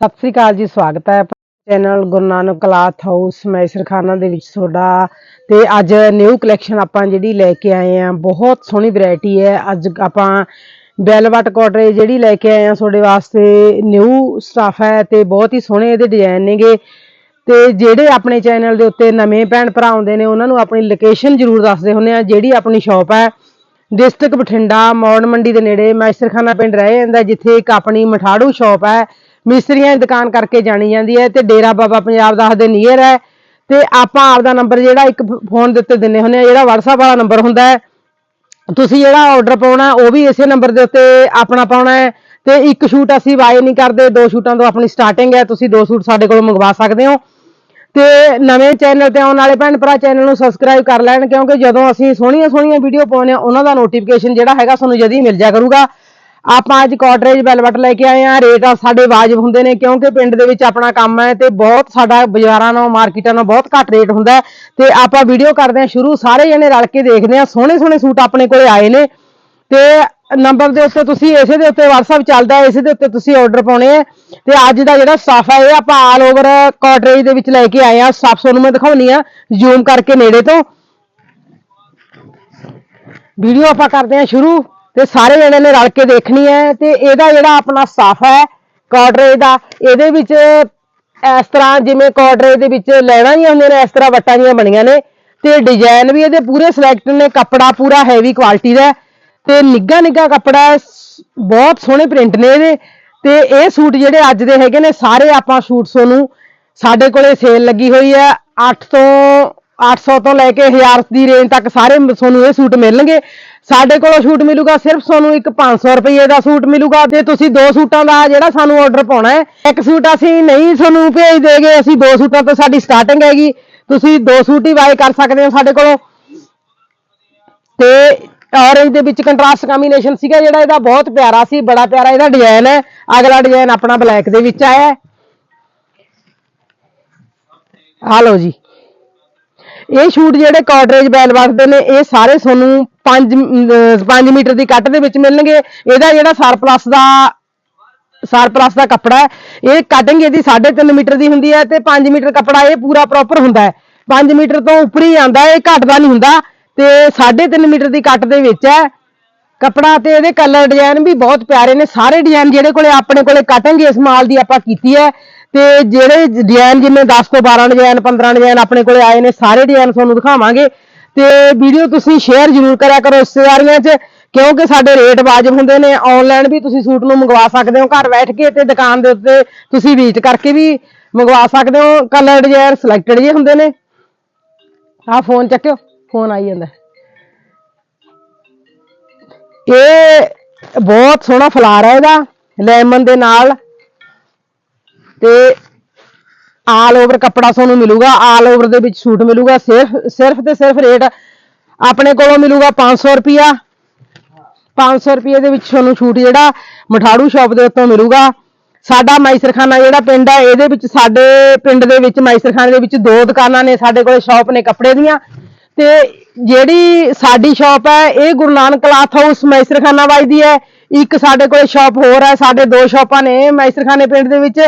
ਸਤਿ ਸ੍ਰੀ ਅਕਾਲ ਜੀ, ਸਵਾਗਤ ਹੈ channel Guru Nanak cloth house Maisarkhana ਦੇ ਵਿੱਚ ਤੁਹਾਡਾ ਤੇ ਅੱਜ ਨਿਊ ਕਲੈਕਸ਼ਨ ਆਪਾਂ ਜਿਹੜੀ ਲੈ ਕੇ ਆਏ ਆ ਬਹੁਤ ਸੋਹਣੀ ਵੈਰਾਈਟੀ ਹੈ। ਅੱਜ ਆਪਾਂ ਵੈਲਵਟ ਕੋਟਰੇ ਜਿਹੜੀ ਲੈ ਕੇ ਆਏ ਆ ਤੁਹਾਡੇ ਵਾਸਤੇ ਨਿਊ ਸਟਾਫ ਹੈ ਤੇ ਬਹੁਤ ਹੀ ਸੋਹਣੇ ਇਹਦੇ ਡਿਜ਼ਾਈਨ ਨੇਗੇ। ਤੇ ਜਿਹੜੇ ਆਪਣੇ ਚੈਨਲ ਦੇ ਉੱਤੇ ਨਵੇਂ ਭੈਣ ਭਰਾ ਆਉਂਦੇ ਨੇ, ਉਹਨਾਂ ਨੂੰ ਆਪਣੀ ਲੋਕੇਸ਼ਨ ਜ਼ਰੂਰ ਦੱਸਦੇ ਹੁੰਦੇ ਆ ਜਿਹੜੀ ਆਪਣੀ ਸ਼ਾਪ ਹੈ। ਡਿਸਟ੍ਰਿਕਟ ਬਠਿੰਡਾ, ਮੌੜ ਮੰਡੀ ਦੇ ਨੇੜੇ ਮੈਸਰਖਾਨਾ ਪਿੰਡ ਰਹਿ ਜਾਂਦਾ, ਜਿੱਥੇ ਇੱਕ ਆਪਣੀ ਮਠਾੜੂ ਸ਼ਾਪ ਹੈ। ਮਿਸਤਰੀਆਂ ਦੀ ਦੁਕਾਨ ਕਰਕੇ ਜਾਣੀ ਜਾਂਦੀ ਹੈ ਤੇ ਡੇਰਾ ਬਾਬਾ ਪੰਜਾਬ ਦਾ ਦੇ ਨੀਅਰ ਹੈ ਤੇ ਆਪਾਂ ਆਪਦਾ ਨੰਬਰ ਜਿਹੜਾ ਇੱਕ ਫੋਨ ਦੇ ਉੱਤੇ ਦਿੰਨੇ ਹੁੰਦੇ ਆ ਜਿਹੜਾ WhatsApp ਵਾਲਾ ਨੰਬਰ ਹੁੰਦਾ ਹੈ। ਤੁਸੀਂ ਜਿਹੜਾ ਆਰਡਰ ਪਾਉਣਾ, ਉਹ ਵੀ ਇਸੇ ਨੰਬਰ ਦੇ ਉੱਤੇ ਆਪਣਾ ਪਾਉਣਾ ਹੈ ਤੇ ਇੱਕ ਸ਼ੂਟ ਅਸੀਂ ਬਾਏ ਨਹੀਂ ਕਰਦੇ, ਦੋ ਸ਼ੂਟਾਂ ਤੋਂ ਆਪਣੀ ਸਟਾਰਟਿੰਗ ਹੈ, ਤੁਸੀਂ ਦੋ ਸ਼ੂਟ ਸਾਡੇ ਕੋਲੋਂ ਮੰਗਵਾ ਸਕਦੇ ਹੋ। ਤੇ ਨਵੇਂ ਚੈਨਲ ਤੇ ਆਉਣ ਵਾਲੇ ਭੈਣ ਭਰਾ ਚੈਨਲ ਨੂੰ ਸਬਸਕ੍ਰਾਈਬ ਕਰ ਲੈਣ, ਕਿਉਂਕਿ ਜਦੋਂ ਅਸੀਂ ਸੋਹਣੀਆਂ ਸੋਹਣੀਆਂ ਵੀਡੀਓ ਪਾਉਂਦੇ ਆ ਉਹਨਾਂ ਦਾ ਨੋਟੀਫਿਕੇਸ਼ਨ ਜਿਹੜਾ ਹੈਗਾ ਤੁਹਾਨੂੰ ਜਦੀ ਮਿਲ ਜਾ ਕਰੂਗਾ। ਆਪਾਂ ਅੱਜ ਕਾਟਰੇਜ ਵੈਲਵਟ ਲੈ ਕੇ ਆਏ ਆ ਰੇਟ ਸਾਡੇ ਵਾਜਬ ਹੁੰਦੇ ਨੇ ਕਿਉਂਕਿ ਪਿੰਡ ਦੇ ਵਿੱਚ ਆਪਣਾ ਕੰਮ ਹੈ ਤੇ ਬਹੁਤ ਸਾਡਾ ਬਾਜ਼ਾਰਾਂ ਨਾਲੋਂ, ਮਾਰਕੀਟਾਂ ਨਾਲੋਂ ਬਹੁਤ ਘੱਟ ਰੇਟ ਹੁੰਦਾ ਹੈ। ਤੇ ਆਪਾਂ ਵੀਡੀਓ ਕਰਦੇ ਆ ਸ਼ੁਰੂ। ਸਾਰੇ ਜਣੇ ਰਲ ਕੇ ਦੇਖਦੇ ਆ ਸੋਹਣੇ ਸੋਹਣੇ ਸੂਟ ਆਪਣੇ ਕੋਲੇ ਆਏ ਨੇ। ਤੇ ਨੰਬਰ ਦੇ ਉੱਤੇ ਤੁਸੀਂ ਇਸੇ ਦੇ ਉੱਤੇ WhatsApp ਚੱਲਦਾ ਇਸੇ ਦੇ ਉੱਤੇ ਤੁਸੀਂ ਆਰਡਰ ਪਾਉਣੇ ਆ ਤੇ ਅੱਜ ਦਾ ਜਿਹੜਾ ਸਟਾਫ ਹੈ, ਇਹ ਆਪਾਂ ਆਲ ਓਵਰ ਕਾਟਰੇਜ ਦੇ ਵਿੱਚ ਲੈ ਕੇ ਆਏ ਆ ਸਟਾਫ ਤੁਹਾਨੂੰ ਮੈਂ ਦਿਖਾਉਣੀ ਆ ਜ਼ੂਮ ਕਰਕੇ ਨੇੜੇ ਤੋਂ। ਵੀਡੀਓ ਆਪਾਂ ਕਰਦੇ ਆ ਸ਼ੁਰੂ। ਤੇ ਸਾਰੇ ਜਣੇ ਨੇ ਰਲ ਕੇ ਦੇਖਣੀ ਹੈ ਤੇ ਇਹਦਾ ਜਿਹੜਾ ਆਪਣਾ ਸਟਾਫ ਹੈ ਕਾਟਰੇਜ ਦਾ, ਇਹਦੇ ਵਿੱਚ ਇਸ ਤਰ੍ਹਾਂ ਜਿਵੇਂ ਕਾਟਰੇਜ ਦੇ ਵਿੱਚ ਲੈਣਾ ਹੀ ਹੁੰਦੇ ਨੇ, ਇਸ ਤਰ੍ਹਾਂ ਵੱਟਾਂ ਜੀਆਂ ਬਣੀਆਂ ਨੇ ਤੇ ਡਿਜ਼ਾਈਨ ਵੀ ਇਹਦੇ ਪੂਰੇ ਸਿਲੈਕਟ ਨੇ, ਕੱਪੜਾ ਪੂਰਾ ਹੈਵੀ ਕੁਆਲਿਟੀ ਦਾ ਹੈ ਤੇ ਨਿੱਗਾ ਨਿੱਗਾ ਕੱਪੜਾ ਬਹੁਤ ਸੋਹਣੇ ਪ੍ਰਿੰਟ ਨੇ ਇਹਦੇ ਤੇ ਇਹ ਸੂਟ ਜਿਹੜੇ ਅੱਜ ਦੇ ਹੈਗੇ ਨੇ, ਸਾਰੇ ਆਪਾਂ ਸੂਟ ਸੋਨੂੰ ਸਾਡੇ ਕੋਲੇ ਸੇਲ ਲੱਗੀ ਹੋਈ ਹੈ 8 ਤੋਂ 800 ਤੋਂ ਲੈ ਕੇ 1000 ਦੀ ਰੇਂਜ ਤੱਕ ਸਾਰੇ ਤੁਹਾਨੂੰ ਇਹ ਸੂਟ ਮਿਲਣਗੇ। ਸਾਡੇ ਕੋਲੋਂ ਸੂਟ ਮਿਲੂਗਾ ਸਿਰਫ ਤੁਹਾਨੂੰ ਇੱਕ 500 ਰੁਪਏ ਦਾ ਸੂਟ ਮਿਲੂਗਾ ਤੇ ਤੁਸੀਂ ਦੋ ਸੂਟਾਂ ਦਾ ਜਿਹੜਾ ਸਾਨੂੰ ਆਰਡਰ ਪਾਉਣਾ ਹੈ। ਇੱਕ ਸੂਟ ਅਸੀਂ ਨਹੀਂ ਤੁਹਾਨੂੰ ਭੇਜ ਦੇਗੇ, ਅਸੀਂ ਦੋ ਸੂਟਾਂ ਤੋਂ ਸਾਡੀ ਸਟਾਰਟਿੰਗ ਹੈਗੀ। ਤੁਸੀਂ ਦੋ ਸੂਟ ਹੀ ਬਾਏ ਕਰ ਸਕਦੇ ਹੋ ਸਾਡੇ ਕੋਲੋਂ। ਤੇ ਔਰੇਂਜ ਦੇ ਵਿੱਚ ਕੰਟਰਾਸਟ ਕੰਬੀਨੇਸ਼ਨ ਸੀਗਾ ਜਿਹੜਾ, ਇਹਦਾ ਬਹੁਤ ਪਿਆਰਾ ਸੀ, ਬੜਾ ਪਿਆਰਾ ਇਹਦਾ ਡਿਜ਼ਾਈਨ ਹੈ। ਅਗਲਾ ਡਿਜ਼ਾਈਨ ਆਪਣਾ ਬਲੈਕ ਦੇ ਵਿੱਚ ਆਇਆ ਹੈ। ਆ ਲਓ ਜੀ। ਇਹ ਸ਼ੂਟ ਜਿਹੜੇ ਕਾਟਰੇਜ ਬੈਲ ਵਰਤਦੇ ਨੇ, ਇਹ ਸਾਰੇ ਤੁਹਾਨੂੰ 5 5 ਮੀਟਰ ਦੀ ਕੱਟ ਦੇ ਵਿੱਚ ਮਿਲਣਗੇ। ਇਹਦਾ ਜਿਹੜਾ ਸਰਪਲਸ ਦਾ ਸਰਪਲਸ ਦਾ ਕੱਪੜਾ ਹੈ, ਇਹ ਕਟਿੰਗ ਇਹਦੀ 3.5 ਮੀਟਰ ਦੀ ਹੁੰਦੀ ਹੈ ਤੇ 5 ਮੀਟਰ ਕੱਪੜਾ ਇਹ ਪੂਰਾ ਪ੍ਰੋਪਰ ਹੁੰਦਾ ਹੈ। 5 ਮੀਟਰ ਤੋਂ ਉੱਪਰ ਹੀ ਆਂਦਾ ਇਹ ਘਟਦਾ ਨਹੀਂ ਹੁੰਦਾ। ਤੇ 3.5 ਮੀਟਰ ਦੀ ਕੱਟ ਦੇ ਵਿੱਚ ਹੈ ਕੱਪੜਾ ਤੇ ਇਹਦੇ ਕਲਰ ਡਿਜ਼ਾਈਨ ਵੀ ਬਹੁਤ ਪਿਆਰੇ ਨੇ। ਸਾਰੇ ਡਿਜ਼ਾਈਨ ਜਿਹੜੇ ਕੋਲੇ ਆਪਣੇ ਕੋਲੇ ਕਟਿੰਗ ਇਸ ਮਾਲ ਦੀ ਆਪਾਂ ਕੀਤੀ ਹੈ। ਤੇ ਜਿਹੜੇ ਡਿਜ਼ਾਈਨ ਜਿਵੇਂ 10 ਤੋਂ 12 ਡਿਜ਼ਾਈਨ 15 ਡਿਜ਼ਾਈਨ ਆਪਣੇ ਕੋਲੇ ਆਏ ਨੇ, ਸਾਰੇ ਡਿਜ਼ਾਈਨ ਤੁਹਾਨੂੰ ਦਿਖਾਵਾਂਗੇ। ਤੇ ਵੀਡੀਓ ਤੁਸੀਂ ਸ਼ੇਅਰ ਜ਼ਰੂਰ ਕਰਿਆ ਕਰੋ ਰਿਸ਼ਤੇਦਾਰੀਆਂ 'ਚ, ਕਿਉਂਕਿ ਸਾਡੇ ਰੇਟ ਵਾਜਬ ਹੁੰਦੇ ਨੇ। ਆਨਲਾਈਨ ਵੀ ਤੁਸੀਂ ਸੂਟ ਨੂੰ ਮੰਗਵਾ ਸਕਦੇ ਹੋ, ਘਰ ਬੈਠ ਕੇ ਤੇ ਦੁਕਾਨ ਦੇ ਉੱਤੇ ਤੁਸੀਂ ਵਿਜ਼ਿਟ ਕਰਕੇ ਵੀ ਮੰਗਵਾ ਸਕਦੇ ਹੋ। ਕਲਰ ਡਿਜ਼ਾਈਨ ਸਿਲੈਕਟਡ ਜੇ ਹੁੰਦੇ ਨੇ। ਆਹ ਫੋਨ ਚੱਕਿਓ ਫੋਨ ਆਈ ਜਾਂਦਾ। ਇਹ ਬਹੁਤ ਸੋਹਣਾ ਫਲਾਰ ਹੈ ਇਹਦਾ, ਲੈਮਨ ਦੇ ਨਾਲ। ਤੇ ਆਲ ਓਵਰ ਕੱਪੜਾ ਤੁਹਾਨੂੰ ਮਿਲੂਗਾ ਆਲ ਓਵਰ ਦੇ ਵਿੱਚ ਸੂਟ ਮਿਲੂਗਾ, ਸਿਰਫ ਸਿਰਫ ਤੇ ਸਿਰਫ ਰੇਟ ਆਪਣੇ ਕੋਲੋਂ ਮਿਲੂਗਾ 500 ਰੁਪਿਆ 500 ਰੁਪਏ ਦੇ ਵਿੱਚ ਤੁਹਾਨੂੰ ਛੂਟ ਜਿਹੜਾ ਮਠਾੜੂ ਸ਼ਾਪ ਦੇ ਉੱਤੋਂ ਮਿਲੂਗਾ। ਸਾਡਾ ਮਾਈਸਰਖਾਨਾ ਜਿਹੜਾ ਪਿੰਡ ਹੈ ਇਹਦੇ ਵਿੱਚ ਸਾਡੇ ਪਿੰਡ ਦੇ ਵਿੱਚ ਮਾਈਸਰਖਾਨੇ ਦੇ ਵਿੱਚ ਦੋ ਦੁਕਾਨਾਂ ਨੇ, ਸਾਡੇ ਕੋਲੇ ਸ਼ਾਪ ਨੇ ਕੱਪੜੇ ਦੀਆਂ। ਤੇ ਜਿਹੜੀ ਸਾਡੀ ਸ਼ਾਪ ਹੈ ਇਹ ਗੁਰੂ ਨਾਨਕ ਕਲਾਥ ਹਾਊਸ ਮਾਈਸਰਖਾਨਾ ਵੱਜਦੀ ਹੈ। ਇੱਕ ਸਾਡੇ ਕੋਲੇ ਸ਼ਾਪ ਹੋਰ ਹੈ ਸਾਡੇ ਦੋ ਸ਼ਾਪਾਂ ਨੇ ਮਾਈਸਰਖਾਨੇ ਪਿੰਡ ਦੇ ਵਿੱਚ।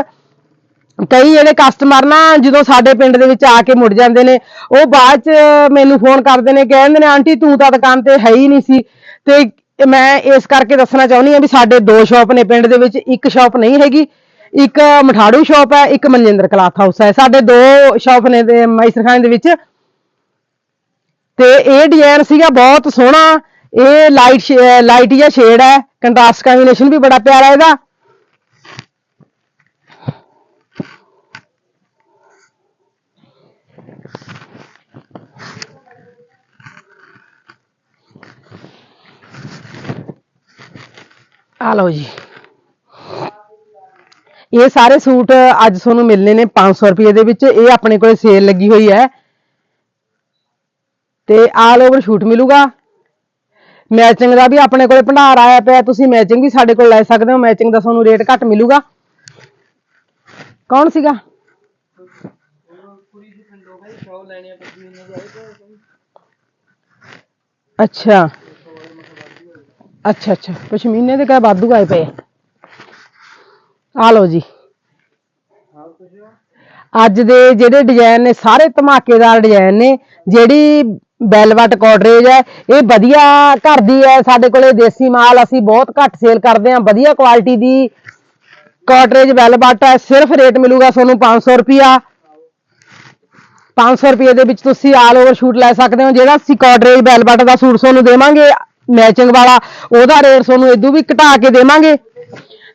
ਕਈ ਜਿਹੜੇ ਕਸਟਮਰ ਨਾ ਜਦੋਂ ਸਾਡੇ ਪਿੰਡ ਦੇ ਵਿੱਚ ਆ ਕੇ ਮੁੜ ਜਾਂਦੇ ਨੇ, ਉਹ ਬਾਅਦ ਚ ਮੈਨੂੰ ਫੋਨ ਕਰਦੇ ਨੇ, ਕਹਿੰਦੇ ਨੇ, ਆਂਟੀ ਤੂੰ ਤਾਂ ਦੁਕਾਨ ਤੇ ਹੈ ਹੀ ਨਹੀਂ ਸੀ। ਤੇ ਮੈਂ ਇਸ ਕਰਕੇ ਦੱਸਣਾ ਚਾਹੁੰਦੀ ਹਾਂ ਵੀ ਸਾਡੇ ਦੋ ਸ਼ਾਪ ਨੇ ਪਿੰਡ ਦੇ ਵਿੱਚ, ਇੱਕ ਸ਼ਾਪ ਨਹੀਂ ਹੈਗੀ, ਇੱਕ ਮਠਾੜੂ ਸ਼ਾਪ ਹੈ, ਇੱਕ ਮਨਜਿੰਦਰ ਕਲਾਥ ਹਾਊਸ ਹੈ। ਸਾਡੇ ਦੋ ਸ਼ਾਪ ਨੇ ਤੇ ਮੈਸਰਖਾਨੇ ਦੇ ਵਿੱਚ। ਤੇ ਇਹ ਡਿਜ਼ਾਈਨ ਸੀਗਾ ਬਹੁਤ ਸੋਹਣਾ, ਇਹ ਲਾਈਟ ਲਾਈਟ ਜਿਹਾ ਸ਼ੇਡ ਹੈ, ਕੰਟਰਾਸਟ ਕੰਬੀਨੇਸ਼ਨ ਵੀ ਬੜਾ ਪਿਆਰਾ ਇਹਦਾ। ਆ ਲਓ ਜੀ। ਇਹ ਸਾਰੇ ਸੂਟ ਅੱਜ ਤੁਹਾਨੂੰ ਮਿਲਨੇ ਨੇ 500 ਰੁਪਏ ਦੇ ਵਿੱਚ। ਇਹ ਆਪਣੇ ਕੋਲੇ ਸੇਲ ਲੱਗੀ ਹੋਈ ਹੈ। ਤੇ ਆਲ ਓਵਰ ਸ਼ੂਟ ਮਿਲੂਗਾ। ਮੈਚਿੰਗ ਦਾ ਵੀ ਆਪਣੇ ਕੋਲੇ ਭੰਡਾਰ ਆਇਆ ਪਿਆ। ਤੁਸੀਂ ਮੈਚਿੰਗ ਵੀ ਸਾਡੇ ਕੋਲ ਲੈ ਸਕਦੇ ਹੋ। ਮੈਚਿੰਗ ਦਾ ਤੁਹਾਨੂੰ ਰੇਟ ਘੱਟ ਮਿਲੂਗਾ। ਕੌਣ ਸੀਗਾ? ਅੱਛਾ। ਅੱਛਾ ਅੱਛਾ। ਪਸ਼ਮੀਨੇ ਦੇ ਕਾ ਵਾਧੂ ਆਏ ਪਏ ਆ। ਆ ਲਓ ਜੀ। ਅੱਜ ਦੇ ਜਿਹੜੇ ਡਿਜ਼ਾਈਨ ਨੇ, ਸਾਰੇ ਧਮਾਕੇਦਾਰ ਡਿਜ਼ਾਈਨ ਨੇ, ਜਿਹੜੀ ਵੈਲਵਟ ਕੋਡਰੇਜ ਹੈ, ਇਹ ਵਧੀਆ ਘਰ ਦੀ ਹੈ। ਸਾਡੇ ਕੋਲੇ ਦੇਸੀ ਮਾਲ ਅਸੀਂ ਬਹੁਤ ਘੱਟ ਸੇਲ ਕਰਦੇ ਹਾਂ। ਵਧੀਆ ਕੁਆਲਿਟੀ ਦੀ ਕੋਡਰੇਜ ਵੈਲਵਟ ਹੈ। ਸਿਰਫ ਰੇਟ ਮਿਲੂਗਾ ਤੁਹਾਨੂੰ 500 ਰੁਪਿਆ 500 ਰੁਪਏ ਦੇ ਵਿੱਚ ਤੁਸੀਂ ਆਲ ਓਵਰ ਸ਼ੂਟ ਲੈ ਸਕਦੇ ਹੋ। ਜਿਹੜਾ ਅਸੀਂ ਕੋਡਰੇਜ ਵੈਲਵਟ ਦਾ ਸੂਟ ਤੁਹਾਨੂੰ ਦੇਵਾਂਗੇ ਮੈਚਿੰਗ ਵਾਲਾ, ਉਹਦਾ ਰੇਟ ਤੁਹਾਨੂੰ ਇਦੋਂ ਵੀ ਘਟਾ ਕੇ ਦੇਵਾਂਗੇ।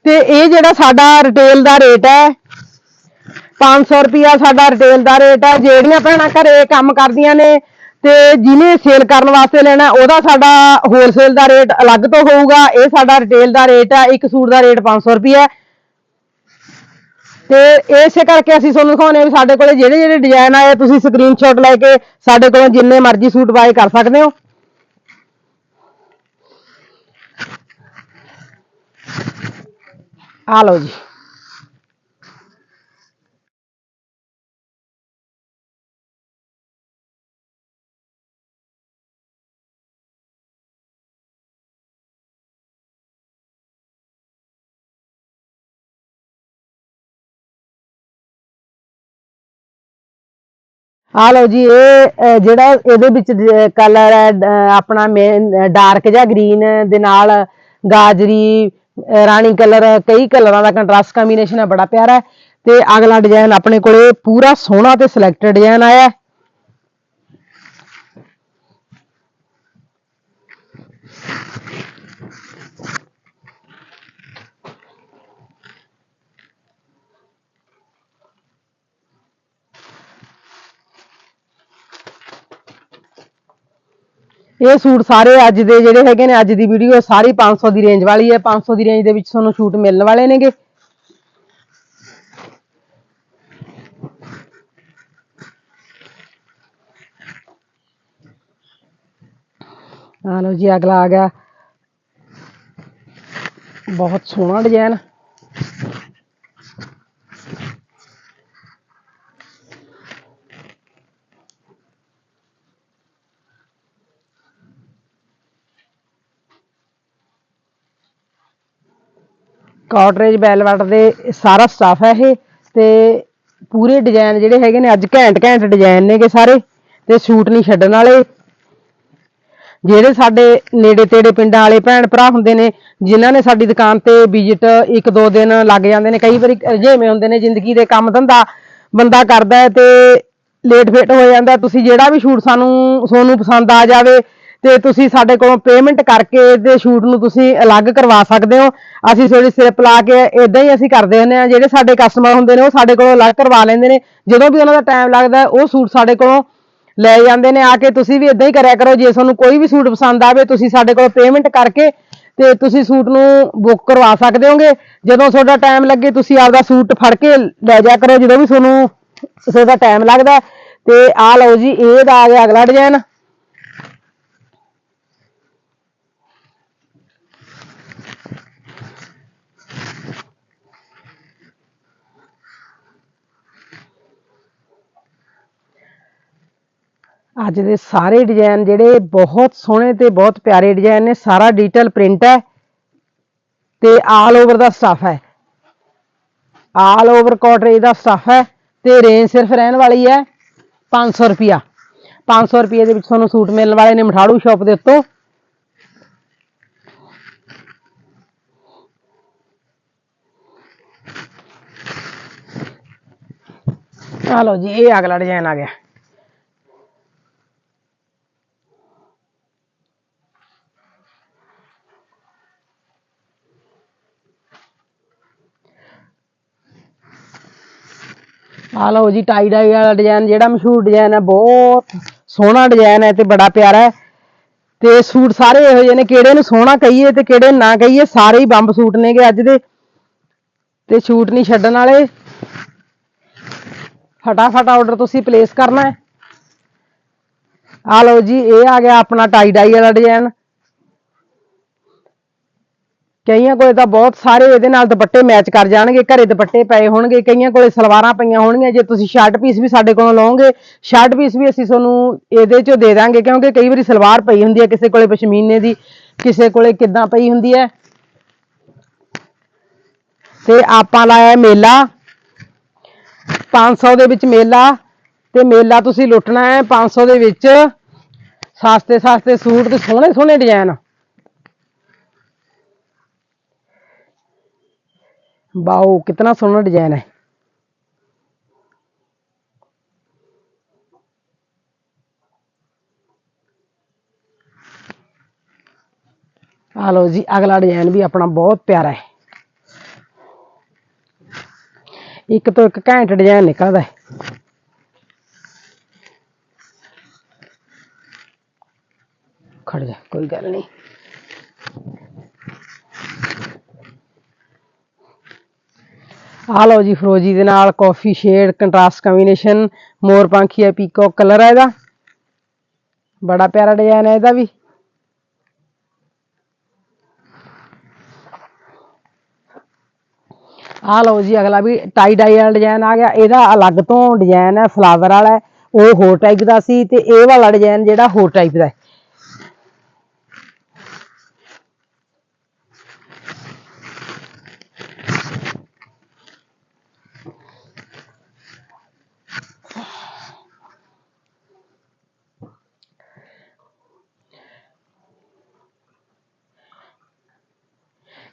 ਤੇ ਇਹ ਜਿਹੜਾ ਸਾਡਾ ਰਿਟੇਲ ਦਾ ਰੇਟ ਹੈ 500 ਰੁਪਿਆ ਸਾਡਾ ਰਿਟੇਲ ਦਾ ਰੇਟ ਹੈ, ਜਿਹੜੀਆਂ ਭੈਣਾਂ ਘਰੇ ਕੰਮ ਕਰਦੀਆਂ ਨੇ ਤੇ ਜਿਹਨੇ ਸੇਲ ਕਰਨ ਵਾਸਤੇ ਲੈਣਾ, ਉਹਦਾ ਸਾਡਾ ਹੋਲਸੇਲ ਦਾ ਰੇਟ ਅਲੱਗ ਤੋਂ ਹੋਊਗਾ। ਇਹ ਸਾਡਾ ਰਿਟੇਲ ਦਾ ਰੇਟ ਹੈ, ਇੱਕ ਸੂਟ ਦਾ ਰੇਟ 500 ਰੁਪਿਆ ਹੈ। ਤੇ ਇਸੇ ਕਰਕੇ ਅਸੀਂ ਤੁਹਾਨੂੰ ਦਿਖਾਉਂਦੇ ਹਾਂ ਵੀ ਸਾਡੇ ਕੋਲੇ ਜਿਹੜੇ ਜਿਹੜੇ ਡਿਜ਼ਾਈਨ ਆਏ ਤੁਸੀਂ ਸਕਰੀਨਸ਼ਾਟ ਲੈ ਕੇ ਸਾਡੇ ਕੋਲੋਂ ਜਿੰਨੇ ਮਰਜ਼ੀ ਸੂਟ ਬਾਏ ਕਰ ਸਕਦੇ ਹੋ। ਆ ਲਓ ਜੀ। ਆ ਲਓ ਜੀ, ਇਹ ਜਿਹੜਾ ਇਹਦੇ ਵਿੱਚ ਕਲਰ ਹੈ ਆਪਣਾ ਮੇਨ ਡਾਰਕ ਜਾਂ ਗ੍ਰੀਨ ਦੇ ਨਾਲ ਗਾਜਰੀ ਰਾਣੀ ਕਲਰ, ਕਈ ਕਲਰਾਂ ਦਾ ਕੰਟਰਾਸਟ ਕੰਬੀਨੇਸ਼ਨ ਹੈ, ਬੜਾ ਪਿਆਰਾ ਹੈ। ਤੇ ਅਗਲਾ ਡਿਜ਼ਾਈਨ ਆਪਣੇ ਕੋਲੇ ਪੂਰਾ ਸੋਹਣਾ ਤੇ ਸਿਲੈਕਟਡ ਡਿਜ਼ਾਈਨ ਆਇਆ ਇਹ ਸੂਟ ਸਾਰੇ ਅੱਜ ਦੇ ਜਿਹੜੇ ਹੈਗੇ ਨੇ, ਅੱਜ ਦੀ ਵੀਡੀਓ ਸਾਰੀ 500 ਦੀ ਰੇਂਜ ਵਾਲੀ ਹੈ। 500 ਦੀ ਰੇਂਜ ਦੇ ਵਿੱਚ ਤੁਹਾਨੂੰ ਸੂਟ ਮਿਲਣ ਵਾਲੇ ਨੇਗੇ। ਆ ਲਓ ਜੀ, ਅਗਲਾ ਆ ਗਿਆ। ਬਹੁਤ ਸੋਹਣਾ ਡਿਜ਼ਾਈਨ ਕਾਟਰੇਜ ਵੈਲਵਟ ਦੇ ਸਾਰਾ ਸਟਾਫ ਹੈ ਇਹ ਤੇ ਪੂਰੇ ਡਿਜ਼ਾਈਨ ਜਿਹੜੇ ਹੈਗੇ ਨੇ, ਅੱਜ ਘੈਂਟ ਘੈਂਟ ਡਿਜ਼ਾਈਨ ਨੇਗੇ ਸਾਰੇ ਤੇ ਸੂਟ ਨਹੀਂ ਛੱਡਣ ਵਾਲੇ। ਜਿਹੜੇ ਸਾਡੇ ਨੇੜੇ ਤੇੜੇ ਪਿੰਡਾਂ ਵਾਲੇ ਭੈਣ ਭਰਾ ਹੁੰਦੇ ਨੇ, ਜਿਨ੍ਹਾਂ ਨੇ ਸਾਡੀ ਦੁਕਾਨ ਤੇ ਵਿਜ਼ਿਟ ਇੱਕ ਦੋ ਦਿਨ ਲੱਗ ਜਾਂਦੇ ਨੇ, ਕਈ ਵਾਰੀ ਰਜੇਵੇਂ ਹੁੰਦੇ ਨੇ ਜ਼ਿੰਦਗੀ ਦੇ ਕੰਮ ਧੰਦਾ ਬੰਦਾ ਕਰਦਾ ਹੈ ਤੇ ਲੇਟ ਫੇਟ ਹੋ ਜਾਂਦਾ ਤੁਸੀਂ ਜਿਹੜਾ ਵੀ ਸ਼ੂਟ ਸਾਨੂੰ ਸੋਨੂੰ ਪਸੰਦ ਆ ਜਾਵੇ ਤੇ ਤੁਸੀਂ ਸਾਡੇ ਕੋਲੋਂ ਪੇਮੈਂਟ ਕਰਕੇ ਤੇ ਸ਼ੂਟ ਨੂੰ ਤੁਸੀਂ ਅਲੱਗ ਕਰਵਾ ਸਕਦੇ ਹੋ। ਅਸੀਂ ਥੋੜੀ ਸਿਰਪ ਲਾ ਕੇ ਇਦਾਂ ਹੀ ਅਸੀਂ ਕਰਦੇ ਹੁੰਦੇ ਆ ਜਿਹੜੇ ਸਾਡੇ ਕਸਟਮਰ ਹੁੰਦੇ ਨੇ ਉਹ ਸਾਡੇ ਕੋਲੋਂ ਅਲੱਗ ਕਰਵਾ ਲੈਂਦੇ ਨੇ। ਜਦੋਂ ਵੀ ਉਹਨਾਂ ਦਾ ਟਾਈਮ ਲੱਗਦਾ, ਉਹ ਸੂਟ ਸਾਡੇ ਕੋਲੋਂ ਲੈ ਜਾਂਦੇ ਨੇ, ਆ ਕੇ ਤੁਸੀਂ ਵੀ ਇਦਾਂ ਹੀ ਕਰਿਆ ਕਰੋ। ਜੇ ਤੁਹਾਨੂੰ ਕੋਈ ਵੀ ਸੂਟ ਪਸੰਦ ਆਵੇ, ਤੁਸੀਂ ਸਾਡੇ ਕੋਲ ਪੇਮੈਂਟ ਕਰਕੇ ਤੇ ਤੁਸੀਂ ਸੂਟ ਨੂੰ ਬੁੱਕ ਕਰਵਾ ਸਕਦੇ ਹੋਗੇ। ਜਦੋਂ ਤੁਹਾਡਾ ਟਾਈਮ ਲੱਗੇ, ਤੁਸੀਂ ਆਪਦਾ ਸੂਟ ਫੜ ਕੇ ਲੈ ਜਾ ਕਰੋ। ਜਦੋਂ ਵੀ ਤੁਹਾਨੂੰ ਤੁਹਾਡਾ ਟਾਈਮ ਲੱਗਦਾ, ਤੇ ਆ ਲਓ ਜੀ, ਇਹ ਦਾ ਆ ਗਿਆ ਅਗਲਾ ਡਿਜ਼ਾਈਨ ਅੱਜ ਦੇ ਸਾਰੇ ਡਿਜ਼ਾਈਨ ਜਿਹੜੇ ਬਹੁਤ ਸੋਹਣੇ ਤੇ ਬਹੁਤ ਪਿਆਰੇ ਡਿਜ਼ਾਈਨ ਨੇ, ਸਾਰਾ ਡਿਜੀਟਲ ਪ੍ਰਿੰਟ ਹੈ ਤੇ ਆਲ ਓਵਰ ਦਾ ਸਟਫ ਹੈ। ਆਲ ਓਵਰ ਕੋਟਰੇਜ ਦਾ ਸਟਫ ਹੈ ਤੇ ਰੇਂਜ ਸਿਰਫ ਰਹਿਣ ਵਾਲੀ ਹੈ 500 ਰੁਪਿਆ 500 ਰੁਪਏ ਦੇ ਵਿੱਚ ਤੁਹਾਨੂੰ ਸੂਟ ਮਿਲਣ ਵਾਲੇ ਨੇ ਮਠਾੜੂ ਸ਼ਾਪ ਦੇ ਉੱਤੋਂ। ਆ ਲਓ ਜੀ, ਇਹ ਅਗਲਾ ਡਿਜ਼ਾਈਨ ਆ ਗਿਆ। ਆ ਲਓ ਜੀ ਟਾਈ ਡਾਈ ਵਾਲਾ ਡਿਜ਼ਾਈਨ ਜਿਹੜਾ ਮਸ਼ਹੂਰ ਡਿਜ਼ਾਈਨ ਹੈ, ਬਹੁਤ ਸੋਹਣਾ ਡਿਜ਼ਾਈਨ ਹੈ, ਤੇ ਬੜਾ ਪਿਆਰਾ ਹੈ। ਤੇ ਸੂਟ ਸਾਰੇ ਇਹੋ ਜਿਹੇ ਨੇ, ਕਿਹੜੇ ਨੂੰ ਸੋਹਣਾ ਕਹੀਏ ਤੇ ਕਿਹੜੇ ਨੂੰ ਨਾ ਕਹੀਏ, ਸਾਰੇ ਹੀ ਬੰਬ ਸੂਟ ਨੇਗੇ ਅੱਜ ਦੇ। ਤੇ ਛੂਟ ਨਹੀਂ ਛੱਡਣ ਵਾਲੇ। ਫਟਾਫਟ ਆਰਡਰ ਤੁਸੀਂ ਪਲੇਸ ਕਰਨਾ ਹੈ। ਆ ਲਓ ਜੀ, ਇਹ ਆ ਗਿਆ ਆਪਣਾ ਟਾਈ ਡਾਈ ਵਾਲਾ ਡਿਜ਼ਾਈਨ ਕਈਆਂ ਕੋਲੇ ਤਾਂ ਬਹੁਤ ਸਾਰੇ ਇਹਦੇ ਨਾਲ ਦੁਪੱਟੇ ਮੈਚ ਕਰ ਜਾਣਗੇ, ਘਰੇ ਦੁਪੱਟੇ ਪਏ ਹੋਣਗੇ, ਕਈਆਂ ਕੋਲੇ ਸਲਵਾਰਾਂ ਪਈਆਂ ਹੋਣਗੀਆਂ, ਜੇ ਤੁਸੀਂ ਸ਼ਰਟ ਪੀਸ ਵੀ ਸਾਡੇ ਕੋਲੋਂ ਲਓਗੇ ਸ਼ਰਟ ਪੀਸ ਵੀ ਅਸੀਂ ਤੁਹਾਨੂੰ ਇਹਦੇ ਚੋਂ ਦੇ ਦਾਂਗੇ, ਕਿਉਂਕਿ ਕਈ ਵਾਰੀ ਸਲਵਾਰ ਪਈ ਹੁੰਦੀ ਹੈ ਕਿਸੇ ਕੋਲੇ ਪਸ਼ਮੀਨੇ ਦੀ, ਕਿਸੇ ਕੋਲੇ ਕਿੱਦਾਂ ਪਈ ਹੁੰਦੀ ਹੈ। ਤੇ ਆਪਾਂ ਲਾਇਆ ਮੇਲਾ 500 ਦੇ ਵਿੱਚ ਮੇਲਾ, ਤੇ ਮੇਲਾ ਤੁਸੀਂ ਲੁੱਟਣਾ ਹੈ 500 ਦੇ ਵਿੱਚ ਸਸਤੇ ਸਸਤੇ ਸੂਟ ਤੇ ਸੋਹਣੇ ਸੋਹਣੇ ਡਿਜ਼ਾਈਨ ਵਾਓ ਕਿੰਨਾ ਸੋਹਣਾ ਡਿਜ਼ਾਈਨ ਹੈ ਆ ਲਓ ਜੀ ਅਗਲਾ ਡਿਜ਼ਾਈਨ ਵੀ ਆਪਣਾ ਬਹੁਤ ਪਿਆਰਾ ਹੈ ਇੱਕ ਤੋਂ ਇੱਕ ਘੈਂਟ ਡਿਜ਼ਾਈਨ ਨਿਕਲਦਾ ਹੈ ਖੜ ਜਾ ਕੋਈ ਗੱਲ ਨਹੀਂ ਆ ਲਓ ਜੀ ਫਰੋਜੀ ਦੇ ਨਾਲ ਕਾਫੀ ਸ਼ੇਡ ਕੰਟਰਾਸਟ ਕੰਬੀਨੇਸ਼ਨ ਮੋਰ ਹੈ ਪੀਕੋ ਕਲਰ ਹੈ ਇਹਦਾ। ਬੜਾ ਪਿਆਰਾ ਡਿਜ਼ਾਈਨ ਹੈ ਇਹਦਾ ਵੀ। ਆ ਲਓ ਜੀ ਅਗਲਾ ਵੀ ਟਾਈ ਡਾਈ ਵਾਲਾ ਡਿਜ਼ਾਈਨ ਆ ਗਿਆ। ਇਹਦਾ ਅਲੱਗ ਤੋਂ ਡਿਜ਼ਾਈਨ ਹੈ ਫਲਾਵਰ ਵਾਲਾ ਹੈ, ਉਹ ਹੋਰ ਟਾਈਪ ਦਾ ਸੀ ਤੇ ਇਹ ਵਾਲਾ ਡਿਜ਼ਾਈਨ ਜਿਹੜਾ ਹੋਰ ਟਾਈਪ ਦਾ ਹੈ।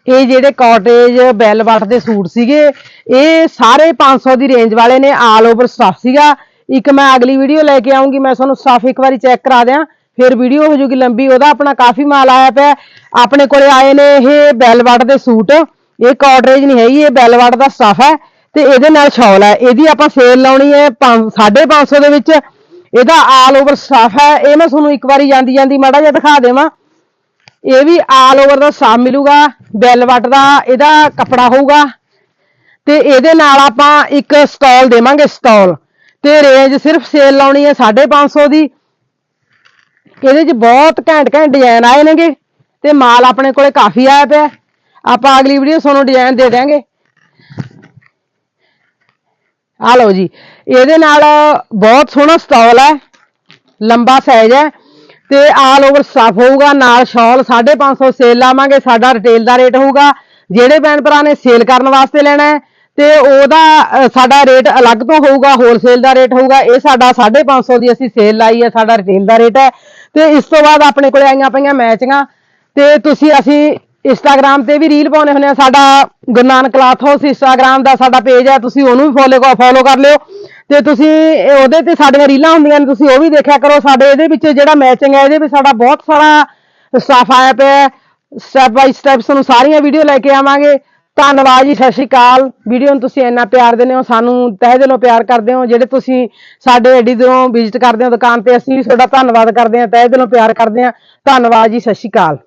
ਇਹ ਜਿਹੜੇ ਕਾਟੇਜ ਬੈਲਵਟ ਦੇ ਸੂਟ ਸੀਗੇ, ਇਹ ਸਾਰੇ 500 ਦੀ ਰੇਂਜ ਵਾਲੇ ਨੇ ਆਲ ਓਵਰ ਸਟਫ ਸੀਗਾ। ਇੱਕ ਮੈਂ ਅਗਲੀ ਵੀਡੀਓ ਲੈ ਕੇ ਆਉਂਗੀ, ਮੈਂ ਤੁਹਾਨੂੰ ਸਟਾਫ ਇੱਕ ਵਾਰੀ ਚੈੱਕ ਕਰਾ ਦਿਆਂ, ਫਿਰ ਵੀਡੀਓ ਹੋ ਜੂਗੀ ਲੰਬੀ, ਉਹਦਾ ਆਪਣਾ ਕਾਫੀ ਮਾਲ ਆਇਆ ਪਿਆ ਆਪਣੇ ਕੋਲੇ ਆਏ ਨੇ ਇਹ ਬੈਲਵਟ ਦੇ ਸੂਟ, ਇਹ ਕਾਟੇਜ ਨਹੀਂ ਹੈਗੀ, ਇਹ ਬੈਲਵਟ ਦਾ ਸਟਫ ਹੈ, ਤੇ ਇਹਦੇ ਨਾਲ ਸ਼ਾਲ ਹੈ। ਇਹਦੀ ਆਪਾਂ ਸੇਲ ਲਾਉਣੀ ਹੈ 550 ਦੇ ਵਿੱਚ। ਇਹਦਾ ਆਲ ਓਵਰ ਸਟਾਫ ਹੈ। ਇਹ ਮੈਂ ਤੁਹਾਨੂੰ ਇੱਕ ਵਾਰੀ ਜਾਂਦੀ ਜਾਂਦੀ ਮਾੜਾ ਜਿਹਾ ਦਿਖਾ ਦੇਵਾਂ। ਇਹ ਵੀ ਆਲ ਓਵਰ ਦਾ ਸਾਮ ਮਿਲੂਗਾ ਬੈਲਵਟ ਦਾ, ਇਹਦਾ ਕੱਪੜਾ ਹੋਊਗਾ। ਤੇ ਇਹਦੇ ਨਾਲ ਆਪਾਂ ਇੱਕ ਸਟਾਲ ਦੇਵਾਂਗੇ ਸਟਾਲ ਤੇ ਰੇਂਜ ਸਿਰਫ ਸੇਲ ਲਾਉਣੀ ਹੈ 550 ਦੀ। ਇਹਦੇ 'ਚ ਬਹੁਤ ਘੈਂਟ ਘੈਂਟ ਡਿਜ਼ਾਈਨ ਆਏ ਨੇਗੇ। ਤੇ ਮਾਲ ਆਪਣੇ ਕੋਲੇ ਕਾਫੀ ਆਇਆ ਪਿਆ। ਆਪਾਂ ਅਗਲੀ ਵੀਡੀਓ ਤੁਹਾਨੂੰ ਡਿਜ਼ਾਈਨ ਦੇ ਦਿਆਂਗੇ। ਆ ਲਓ ਜੀ। ਇਹਦੇ ਨਾਲ ਬਹੁਤ ਸੋਹਣਾ ਸਟਾਲ ਹੈ। ਲੰਬਾ ਸਾਈਜ਼ ਹੈ। ਤੇ ਆਲ ਓਵਰ ਸਟਫ ਹੋਊਗਾ, ਨਾਲ ਸ਼ਾਲ 550 ਸੇਲ ਲਾਵਾਂਗੇ, ਸਾਡਾ ਰਿਟੇਲ ਦਾ ਰੇਟ ਹੋਊਗਾ। ਜਿਹੜੇ ਭੈਣ ਭਰਾ ਨੇ ਸੇਲ ਕਰਨ ਵਾਸਤੇ ਲੈਣਾ ਹੈ, ਤੇ ਉਹਦਾ ਸਾਡਾ ਰੇਟ ਅਲੱਗ ਤੋਂ ਹੋਊਗਾ ਹੋਲਸੇਲ ਦਾ ਰੇਟ ਹੋਊਗਾ। ਇਹ ਸਾਡਾ 550 ਦੀ ਅਸੀਂ ਸੇਲ ਲਾਈ ਹੈ, ਸਾਡਾ ਰਿਟੇਲ ਦਾ ਰੇਟ ਹੈ। ਤੇ ਇਸ ਤੋਂ ਬਾਅਦ ਆਪਣੇ ਕੋਲੇ ਆਈਆਂ ਪਈਆਂ ਮੈਚਿੰਗਾਂ ਤੇ ਤੁਸੀਂ, ਅਸੀਂ ਇੰਸਟਾਗ੍ਰam ਤੇ ਵੀ ਰੀਲ ਪਾਉਨੇ ਹੁੰਦੇ ਆ ਸਾਡਾ Guru Nanak cloth house Instagram ਦਾ ਸਾਡਾ ਪੇਜ ਹੈ, ਤੁਸੀਂ ਉਹਨੂੰ ਵੀ ਫੋਲੋ ਫੋਲੋ ਕਰ ਲਿਓ। ਤੇ ਤੁਸੀਂ ਇਹ ਉਹਦੇ ਤੇ ਸਾਡੀਆਂ ਰੀਲਾਂ ਹੁੰਦੀਆਂ ਨੇ, ਤੁਸੀਂ ਉਹ ਵੀ ਦੇਖਿਆ ਕਰੋ। ਸਾਡੇ ਇਹਦੇ ਵਿੱਚ ਜਿਹੜਾ ਮੈਚਿੰਗ ਹੈ, ਇਹਦੇ ਵਿੱਚ ਸਾਡਾ ਬਹੁਤ ਸਾਰਾ ਸਟਾਫ ਆਇਆ ਪਿਆ ਸਟੈਪ ਬਾਈ ਸਟੈਪ ਤੁਹਾਨੂੰ ਸਾਰੀਆਂ ਵੀਡੀਓ ਲੈ ਕੇ ਆਵਾਂਗੇ। ਧੰਨਵਾਦ ਜੀ, ਸਤਿ ਸ਼੍ਰੀ ਅਕਾਲ। ਵੀਡੀਓ ਨੂੰ ਤੁਸੀਂ ਇੰਨਾ ਪਿਆਰ ਦਿੰਦੇ ਹੋ, ਸਾਨੂੰ ਤਹਿ ਦਿਲੋਂ ਪਿਆਰ ਕਰਦੇ ਹੋ। ਜਿਹੜੇ ਤੁਸੀਂ ਸਾਡੇ ਐਡੀ ਦੂਰੋਂ ਵਿਜ਼ਿਟ ਕਰਦੇ ਹੋ ਦੁਕਾਨ ਤੇ, ਅਸੀਂ ਵੀ ਤੁਹਾਡਾ ਧੰਨਵਾਦ ਕਰਦੇ ਹਾਂ, ਤਹਿ ਦਿਲੋਂ ਪਿਆਰ ਕਰਦੇ ਹਾਂ। ਧੰਨਵਾਦ ਜੀ, ਸਤਿ ਸ਼੍ਰੀ ਅਕਾਲ।